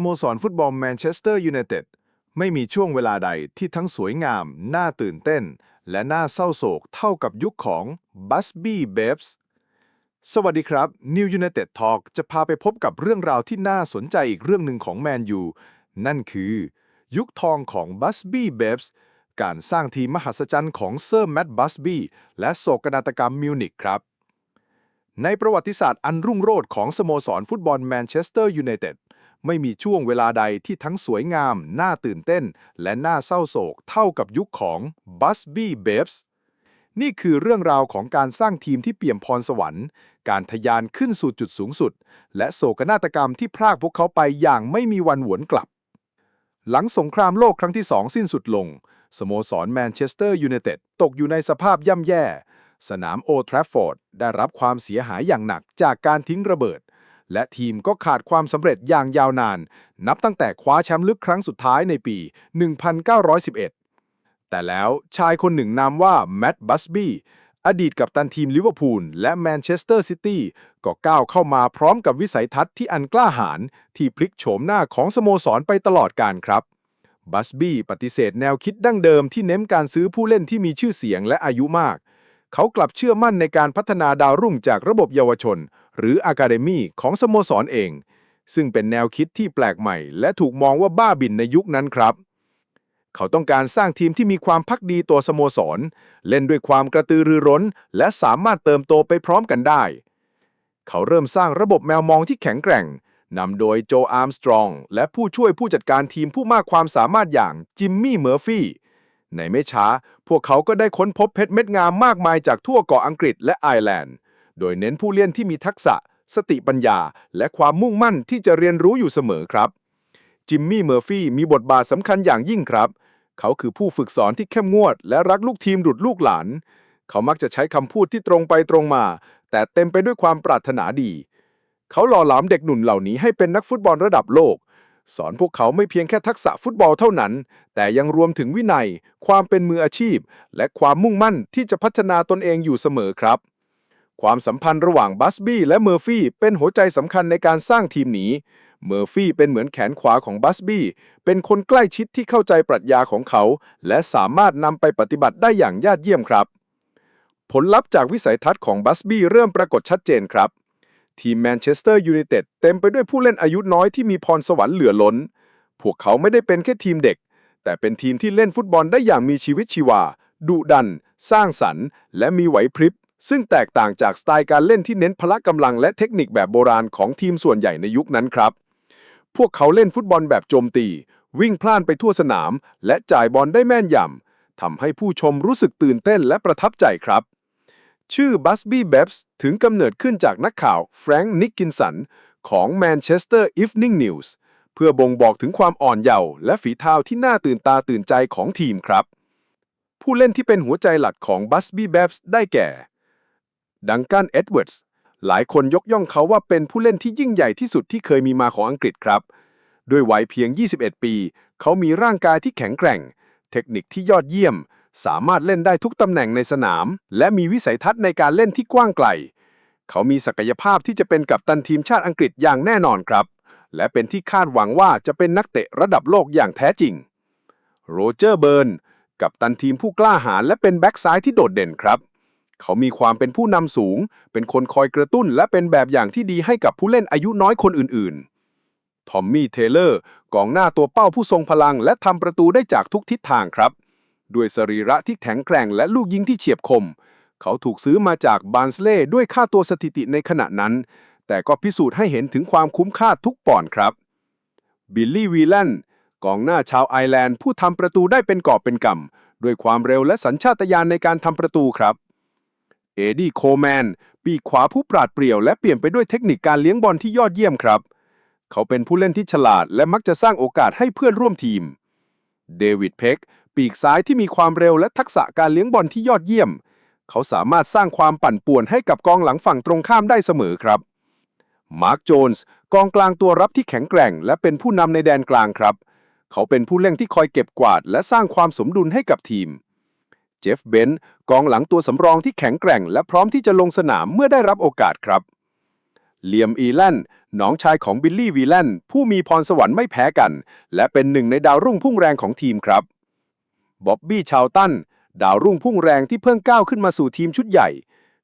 โมสรฟุตบอลแมนเชสเตอร์ยูไนเต็ดไม่มีช่วงเวลาใดที่ทั้งสวยงาม น่าตื่นเต้น และน่าเศร้าโศกเท่ากับยุคของบัสบี้เบฟส์สวัสดีครับ New United Talk จะพาไปพบกับเรื่องราวที่น่าสนใจอีกเรื่องหนึ่งของแมนยูนั่นคือ ยุคทองของบัสบี้เบฟส์การสร้างทีมมหัศจรรย์ของเซอร์แมตต์บัสบี้และโศกนาฏกรรมมิวนิกครับ ในประวัติศาสตร์อันรุ่งโรจน์ของสโมสรฟุตบอลแมนเชสเตอร์ยูไนเต็ด ไม่มีช่วงเวลาใดที่ทั้งสวยงาม น่าตื่นเต้น และน่าเศร้าโศกเท่ากับยุคของบัสบี้เบฟส์นี่คือเรื่องราวของการสร้างทีมที่เปี่ยมพรสวรรค์ การทะยานขึ้นสู่จุดสูงสุด และโศกนาฏกรรมที่พรากพวกเขาไปอย่างไม่มีวันหวนกลับ หลังสงครามโลกครั้งที่สองสิ้นสุดลง สโมสรแมนเชสเตอร์ยูไนเต็ดตกอยู่ในสภาพย่ำแย่ สนามโอทราฟฟอร์ดได้รับความเสียหายอย่างหนักจากการทิ้งระเบิด และทีมก็ขาดความสำเร็จอย่างยาวนาน นับตั้งแต่คว้าแชมป์ลึกครั้งสุดท้ายในปี 1911 แต่แล้วชายคนหนึ่งนามว่าแมตต์บัสบี้อดีตกัปตันทีมลิเวอร์พูลและแมนเชสเตอร์ซิตี้ก็ก้าวเข้ามาพร้อมกับวิสัยทัศน์ที่อันกล้าหาญที่พลิกโฉมหน้าของสโมสรไปตลอดการครับ บัสบี้ปฏิเสธแนวคิดดั้งเดิมที่เน้นการซื้อผู้เล่นที่มีชื่อเสียงและอายุมาก เขากลับเชื่อมั่นในการพัฒนาดาวรุ่งจากระบบเยาวชน หรืออะคาเดมีของสโมสรเอง ซึ่งเป็นแนวคิดที่แปลกใหม่ และถูกมองว่าบ้าบินในยุคนั้นครับ เขาต้องการสร้างทีมที่มีความพักดีตัวสโมสร เล่นด้วยความกระตือรือร้น และสามารถเติมโตไปพร้อมกันได้ เขาเริ่มสร้างระบบแมวมองที่แข็งแกร่งนำโดยโจอาร์มสตรอง และผู้ช่วยผู้จัดการทีมผู้มากความสามารถอย่างจิมมี่เมอร์ฟี่ในไม่ช้า พวกเขาก็ได้ค้นพบเพชรเม็ดงามมากมายจากทั่วเกาะอังกฤษและไอร์แลนด์ โดยเน้นผู้เล่นที่มีทักษะ สติปัญญา และความมุ่งมั่นที่จะเรียนรู้อยู่เสมอครับ จิมมี่เมอร์ฟี่มีบทบาทสำคัญอย่างยิ่งครับ เขาคือผู้ฝึกสอนที่เข้มงวด และรักลูกทีมดุดลูกหลาน เขามักจะใช้คำพูดที่ตรงไปตรงมา แต่เต็มไปด้วยความปรารถนาดี เขาหล่อหลอมเด็กหนุ่มเหล่านี้ให้เป็นนักฟุตบอลระดับโลกสอนพวกเขาไม่เพียงแค่ทักษะฟุตบอลเท่านั้น แต่ยังรวมถึงวินัย ความเป็นมืออาชีพ และความมุ่งมั่นที่จะพัฒนาตนเองอยู่เสมอครับ ความสัมพันธ์ระหว่างบัสบี้และเมอร์ฟี่เป็นหัวใจสำคัญในการสร้างทีมนี้ เมอร์ฟี่เป็นเหมือนแขนขวาของบัสบี้ เป็นคนใกล้ชิดที่เข้าใจปรัชญาของเขา และสามารถนำไปปฏิบัติได้อย่างยอดเยี่ยมครับ ผลลัพธ์จากวิสัยทัศน์ของบัสบี้เริ่มปรากฏชัดเจนครับ ทีมแมนเชสเตอร์ยูไนเต็ดเต็มไปด้วยผู้เล่นอายุน้อยที่มีพรสวรรค์เหลือล้น พวกเขาไม่ได้เป็นแค่ทีมเด็ก แต่เป็นทีมที่เล่นฟุตบอลได้อย่างมีชีวิตชีวา ดุดัน สร้างสรรค์ และมีไหวพริบ ซึ่งแตกต่างจากสไตล์การเล่นที่เน้นพละกำลังและเทคนิคแบบโบราณของทีมส่วนใหญ่ในยุคนั้นครับ พวกเขาเล่นฟุตบอลแบบโจมตี วิ่งพล่านไปทั่วสนาม และจ่ายบอลได้แม่นยำทำให้ผู้ชมรู้สึกตื่นเต้นและประทับใจครับ ชื่อ Busby Babs ถึงกำเนิดขึ้นจากนักข่าวแฟรงค์นิกกินสันของ Manchester Evening News เพื่อบ่งบอกถึงความอ่อนเยาว์และฝีเท้าที่น่าตื่นตาตื่นใจของทีมครับ ผู้เล่นที่เป็นหัวใจหลักของ Busby Babs ได้แก่ ดังกันเอ็ดเวิร์ดส์หลายคนยกย่องเขาว่าเป็นผู้เล่นที่ยิ่งใหญ่ที่สุดที่เคยมีมาของอังกฤษครับ ด้วยวัยเพียง 21 ปี เขามีร่างกายที่แข็งแกร่ง เทคนิคที่ยอดเยี่ยม สามารถเล่นได้ทุกตำแหน่งในสนาม และมีวิสัยทัศน์ในการเล่นที่กว้างไกล เขามีศักยภาพที่จะเป็นกัปตันทีมชาติอังกฤษอย่างแน่นอนครับ และเป็นที่คาดหวังว่าจะเป็นนักเตะระดับโลกอย่างแท้จริง โรเจอร์เบิร์น กัปตันทีมผู้กล้าหาญและเป็นแบ็กซ้ายที่โดดเด่นครับ เขามีความเป็นผู้นำสูง เป็นคนคอยกระตุ้น และเป็นแบบอย่างที่ดีให้กับผู้เล่นอายุน้อยคนอื่นๆ ทอมมี่เทเลอร์กองหน้าตัวเป้าผู้ทรงพลัง และทำประตูได้จากทุกทิศทางครับ ด้วยสรีระที่แข็งแกร่งและลูกยิงที่เฉียบคม เขาถูกซื้อมาจากบานสเลย์ด้วยค่าตัวสถิติในขณะนั้น แต่ก็พิสูจน์ให้เห็นถึงความคุ้มค่าทุกปอนด์ครับ บิลลี่วีแลนกองหน้าชาวไอร์แลนด์ผู้ทำประตูได้เป็นกอบเป็นกำด้วยความเร็วและสัญชาตญาณในการทำประตูครับ เอดี้โคแมน ปีกขวาผู้ปราดเปรียวและเปลี่ยนไปด้วยเทคนิคการเลี้ยงบอลที่ยอดเยี่ยมครับ เขาเป็นผู้เล่นที่ฉลาดและมักจะสร้างโอกาสให้เพื่อนร่วมทีม เดวิดเพ็กปีกซ้ายที่มีความเร็วและทักษะการเลี้ยงบอลที่ยอดเยี่ยม เขาสามารถสร้างความปั่นป่วนให้กับกองหลังฝั่งตรงข้ามได้เสมอครับ มาร์คโจนส์กองกลางตัวรับที่แข็งแกร่ง และเป็นผู้นำในแดนกลางครับ เขาเป็นผู้เล่นที่คอยเก็บกวาด และสร้างความสมดุลให้กับทีม จฟเบนท์กองหลังตัวสำรองที่แข็งแกร่ง และพร้อมที่จะลงสนามเมื่อได้รับโอกาสครับเลียมอีแลนน้องชายของบิลลี่วีแลนผู้มีพรสวรรค์ไม่แพ้กัน และเป็นหนึ่งในดาวรุ่งพุ่งแรงของทีมครับบ๊อบบี้ชาวตันดาวรุ่งพุ่งแรงที่เพิ่งก้าวขึ้นมาสู่ทีมชุดใหญ่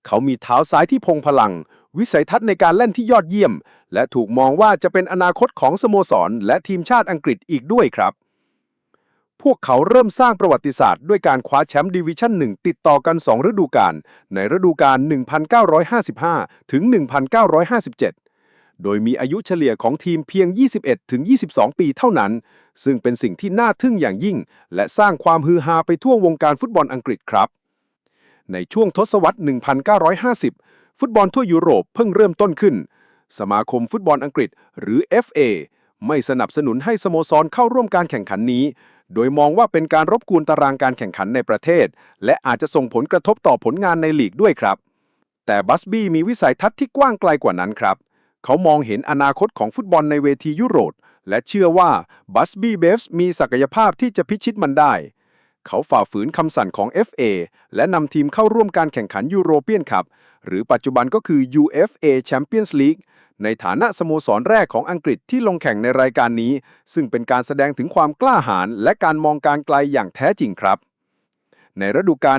เขามีเท้าซ้ายที่พงพลัง วิสัยทัศน์ในการเล่นที่ยอดเยี่ยม และถูกมองว่าจะเป็นอนาคตของสโมสร และทีมชาติอังกฤษอีกด้วยครับ พวกเขาเริ่มสร้างประวัติศาสตร์ด้วยการคว้าแชมป์ดิวิชั่น 1 ติดต่อกัน 2 ฤดูกาลในฤดูกาล 1955 ถึง 1957 โดยมีอายุเฉลี่ยของทีมเพียง 21 ถึง 22 ปีเท่านั้น ซึ่งเป็นสิ่งที่น่าทึ่งอย่างยิ่ง และสร้างความฮือฮาไปทั่ววงการฟุตบอลอังกฤษครับ ในช่วงทศวรรษ 1950 ฟุตบอลทั่วยุโรปเพิ่งเริ่มต้นขึ้น สมาคมฟุตบอลอังกฤษ หรือ FA ไม่สนับสนุนให้สโมสรเข้าร่วมการแข่งขันนี้ โดยมองว่าเป็นการรบกวนตารางการแข่งขันในประเทศ และอาจจะส่งผลกระทบต่อผลงานในลีกด้วยครับ แต่บัสบี้มีวิสัยทัศน์ที่กว้างไกลกว่านั้นครับ เขามองเห็นอนาคตของฟุตบอลในเวทียุโรป และเชื่อว่าบัสบี้เบฟส์มีศักยภาพที่จะพิชิตมันได้ เขาฝ่าฝืนคำสั่งของ FA และนำทีมเข้าร่วมการแข่งขันยูโรเปียนคัพหรือปัจจุบันก็คือ UFA Champions League ในฐานะสโมสรแรกของอังกฤษที่ลงแข่งในรายการนี้ ซึ่งเป็นการแสดงถึงความกล้าหาญและการมองการไกลอย่างแท้จริงครับ ในฤดูกาล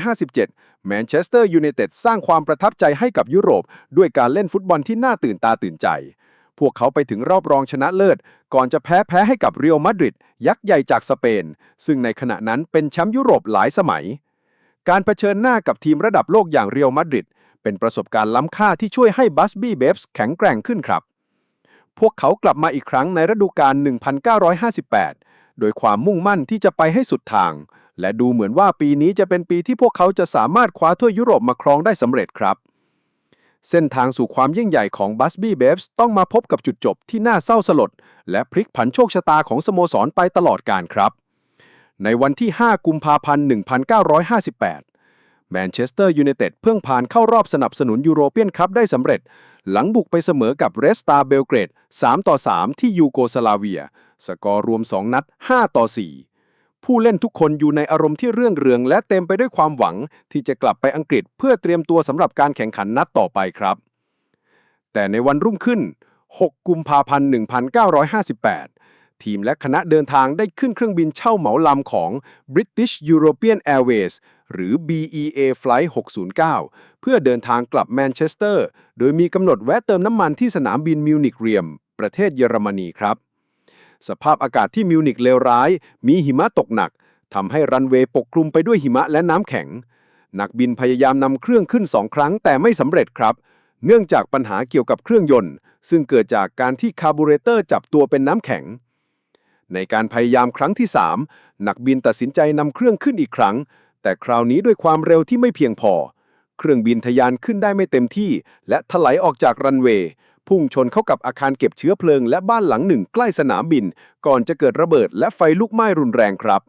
1957 แมนเชสเตอร์ยูไนเต็ดสร้างความประทับใจให้กับยุโรป ด้วยการเล่นฟุตบอลที่น่าตื่นตาตื่นใจ พวกเขาไปถึงรอบรองชนะเลิศ ก่อนจะแพ้แพ้ให้กับเรอัลมาดริดยักษ์ใหญ่จากสเปน ซึ่งในขณะนั้นเป็นแชมป์ยุโรปหลายสมัยการเผชิญหน้ากับทีมระดับโลกอย่างเรอัลมาดริด เป็นประสบการณ์ล้ำค่าที่ช่วยให้บัสบี้เบฟส์แข็งแกร่งขึ้นครับ พวกเขากลับมาอีกครั้งในฤดูกาล 1958 โดยความมุ่งมั่นที่จะไปให้สุดทาง และดูเหมือนว่าปีนี้จะเป็นปีที่พวกเขาจะสามารถคว้าถ้วยยุโรปมาครองได้สำเร็จครับ เส้นทางสู่ความยิ่งใหญ่ของบัสบี้เบฟส์ต้องมาพบกับจุดจบที่น่าเศร้าสลด และพลิกผันโชคชะตาของสโมสรไปตลอดกาลครับ ในวันที่ 5 กุมภาพันธ์ 1958 แมนเชสเตอร์ยูไนเต็ดเพิ่งผ่านเข้ารอบสนับสนุนยูโรเปียนคัพได้สำเร็จ หลังบุกไปเสมอกับเรสตาเบลเกรด 3 ต่อ 3 ที่ยูโกสลาเวีย สกอร์รวม 2 นัด 5 ต่อ 4 ผู้เล่นทุกคนอยู่ในอารมณ์ที่เรื่องเรือง และเต็มไปด้วยความหวังที่จะกลับไปอังกฤษเพื่อเตรียมตัวสำหรับการแข่งขันนัดต่อไปครับ แต่ในวันรุ่งขึ้น 6 กุมภาพันธ์ 1958 ทีมและคณะเดินทางได้ขึ้นเครื่องบินเช่าเหมาลำของ British European Airways หรือ BEA Flight 609 เพื่อเดินทางกลับแมนเชสเตอร์ โดยมีกำหนดแวะเติมน้ำมันที่สนามบินมิวนิกเรียม ประเทศเยอรมนีครับ สภาพอากาศที่มิวนิกเลวร้าย มีหิมะตกหนักทำให้รันเวย์ปกคลุมไปด้วยหิมะและน้ำแข็ง นักบินพยายามนำเครื่องขึ้นสองครั้งแต่ไม่สำเร็จครับ เนื่องจากปัญหาเกี่ยวกับเครื่องยนต์ ซึ่งเกิดจากการที่คาร์บูเรเตอร์จับตัวเป็นน้ำแข็ง ในการพยายามครั้งที่ 3 นักบินตัดสินใจนำเครื่องขึ้นอีกครั้ง แต่คราวนี้ด้วยความเร็วที่ไม่เพียงพอ เครื่องบินทะยานขึ้นได้ไม่เต็มที่ และถลายออกจากรันเวย์พุ่งชนเข้ากับอาคารเก็บเชื้อเพลิงและบ้านหลังหนึ่งใกล้สนามบิน ก่อนจะเกิดระเบิดและไฟลุกไหม้รุนแรงครับ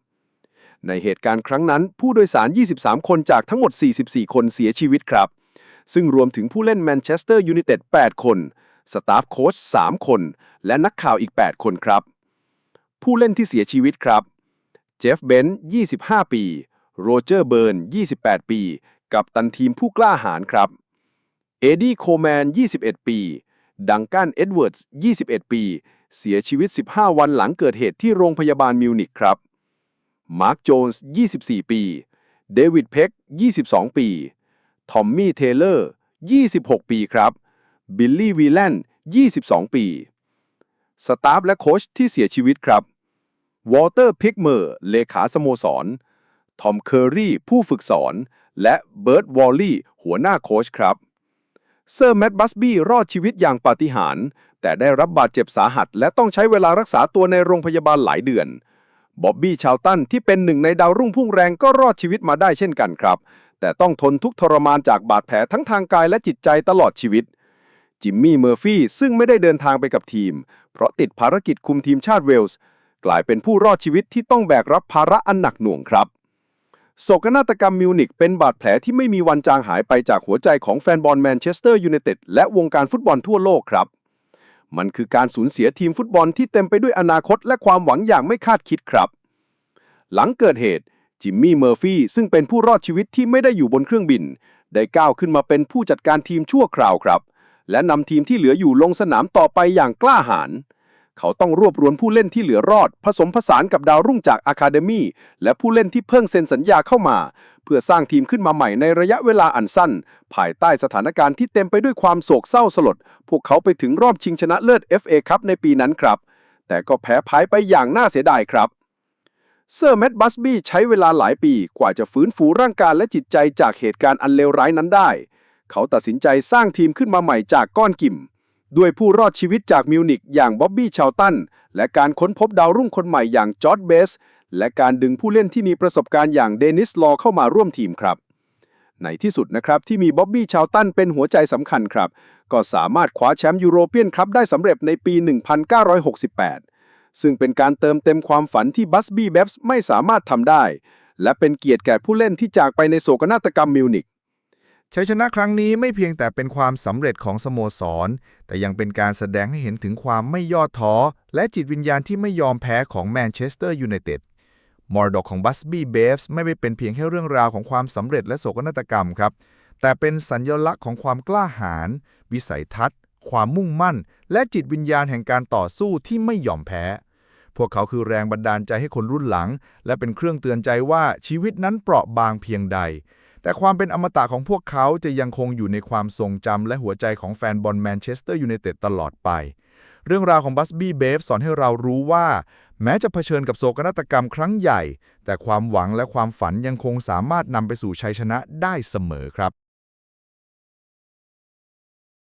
ในเหตุการณ์ครั้งนั้น ผู้โดยสาร 23 คนจากทั้งหมด 44 คนเสียชีวิตครับ ซึ่งรวมถึงผู้เล่นแมนเชสเตอร์ยูไนเต็ด 8 คน สตาฟโค้ช 3 คน และนักข่าวอีก 8 คนครับ ผู้เล่นที่เสียชีวิตครับ เจฟเบนซ์25 ปี โรเจอร์เบิร์น 28 ปี กับตันทีมผู้กล้าหาญครับ เอดี้โคแมน 21 ปี ดังกันเอ็ดเวิร์ดส์21 ปี เสียชีวิต 15 วันหลังเกิดเหตุที่โรงพยาบาลมิวนิกครับ มาร์ค โจนส์ 24 ปี เดวิด เพ็ก 22 ปี ทอมมี่ เทเลอร์ 26 ปีครับ บิลลี่ วีแลนด์22 ปี สตาฟและโค้ชที่เสียชีวิตครับ วอลเตอร์พิกเมอร์ เลขาสโมสร ทอมเคอร์รี่ผู้ฝึกสอน และเบิร์ตวอลลี่ หัวหน้าโค้ชครับ เซอร์แมตต์บัสบี้รอดชีวิตอย่างปาฏิหาริย์ แต่ได้รับบาดเจ็บสาหัส และต้องใช้เวลารักษาตัวในโรงพยาบาลหลายเดือน บ๊อบบี้ชาวตันที่เป็นหนึ่งในดาวรุ่งพุ่งแรงก็รอดชีวิตมาได้เช่นกันครับ แต่ต้องทนทุกทรมานจากบาดแผลทั้งทางกายและจิตใจตลอดชีวิตจิมมี่เมอร์ฟี่ซึ่งไม่ได้เดินทางไปกับทีม เพราะติดภารกิจคุมทีมชาติเวลส์ กลายเป็นผู้รอดชีวิตที่ต้องแบกรับภาระอันหนักหน่วงครับ โศกนาฏกรรมมิวนิกเป็นบาดแผลที่ไม่มีวันจางหายไปจากหัวใจของแฟนบอลแมนเชสเตอร์ยูไนเต็ดและวงการฟุตบอลทั่วโลกครับ มันคือการสูญเสียทีมฟุตบอลที่เต็มไปด้วยอนาคตและความหวังอย่างไม่คาดคิดครับ หลังเกิดเหตุจิมมี่เมอร์ฟี่ซึ่งเป็นผู้รอดชีวิตที่ไม่ได้อยู่บนเครื่องบิน ได้ก้าวขึ้นมาเป็นผู้จัดการทีมชั่วคราวครับ และนำทีมที่เหลืออยู่ลงสนามต่อไปอย่างกล้าหาญเขาต้องรวบรวมผู้เล่นที่เหลือรอด ผสมผสานกับดาวรุ่งจากอะคาเดมีและผู้เล่นที่เพิ่งเซ็นสัญญาเข้ามา เพื่อสร้างทีมขึ้นมาใหม่ในระยะเวลาอันสั้น ภายใต้สถานการณ์ที่เต็มไปด้วยความโศกเศร้าสลด พวกเขาไปถึงรอบชิงชนะเลิศ FA ครับในปีนั้นครับ แต่ก็แพ้พ่ายไปอย่างน่าเสียดายครับเซอร์แมตต์บัสบี้ใช้เวลาหลายปีกว่าจะฟื้นฟูร่างกายและจิตใจจากเหตุการณ์อันเลวร้ายนั้นได้ เขาตัดสินใจสร้างทีมขึ้นมาใหม่จากก้อนกิ่มด้วยผู้รอดชีวิตจากมิวนิกอย่างบ๊อบบี้ชาวตัน และการค้นพบดาวรุ่งคนใหม่อย่างจอร์ดเบส และการดึงผู้เล่นที่มีประสบการณ์อย่างเดนิสลอเข้ามาร่วมทีมครับ ในที่สุดนะครับที่มีบ๊อบบี้ชาวตันเป็นหัวใจสำคัญครับ ก็สามารถคว้าแชมป์ยูโรเปียนครับได้สำเร็จในปี 1968 ซึ่งเป็นการเติมเต็มความฝันที่บัสบี้เบบส์ไม่สามารถทำได้ และเป็นเกียรติแก่ผู้เล่นที่จากไปในโศกนาฏกรรมมิวนิก ชัยชนะครั้งนี้ไม่เพียงแต่เป็นความสำเร็จของสโมสร แต่ยังเป็นการแสดงให้เห็นถึงความไม่ย่อท้อ และจิตวิญญาณที่ไม่ยอมแพ้ของแมนเชสเตอร์ยูไนเต็ดมรดกของบัสบี้เบฟส์ไม่ได้เป็นเพียงแค่เรื่องราวของความสำเร็จและโศกนาฏกรรมครับ แต่เป็นสัญลักษณ์ของความกล้าหาญวิสัยทัศน์ ความมุ่งมั่น และจิตวิญญาณแห่งการต่อสู้ที่ไม่ยอมแพ้ พวกเขาคือแรงบันดาลใจให้คนรุ่นหลัง และเป็นเครื่องเตือนใจว่าชีวิตนั้นเปราะบางเพียงใด แต่ความเป็นอมตะของพวกเขาจะยังคงอยู่ในความทรงจำและหัวใจของแฟนบอลแมนเชสเตอร์ยูไนเต็ดตลอดไป เรื่องราวของบัสบี้เบฟสอนให้เรารู้ว่า แม้จะเผชิญกับโศกนาฏกรรมครั้งใหญ่ แต่ความหวังและความฝันยังคงสามารถนำไปสู่ชัยชนะได้เสมอครับ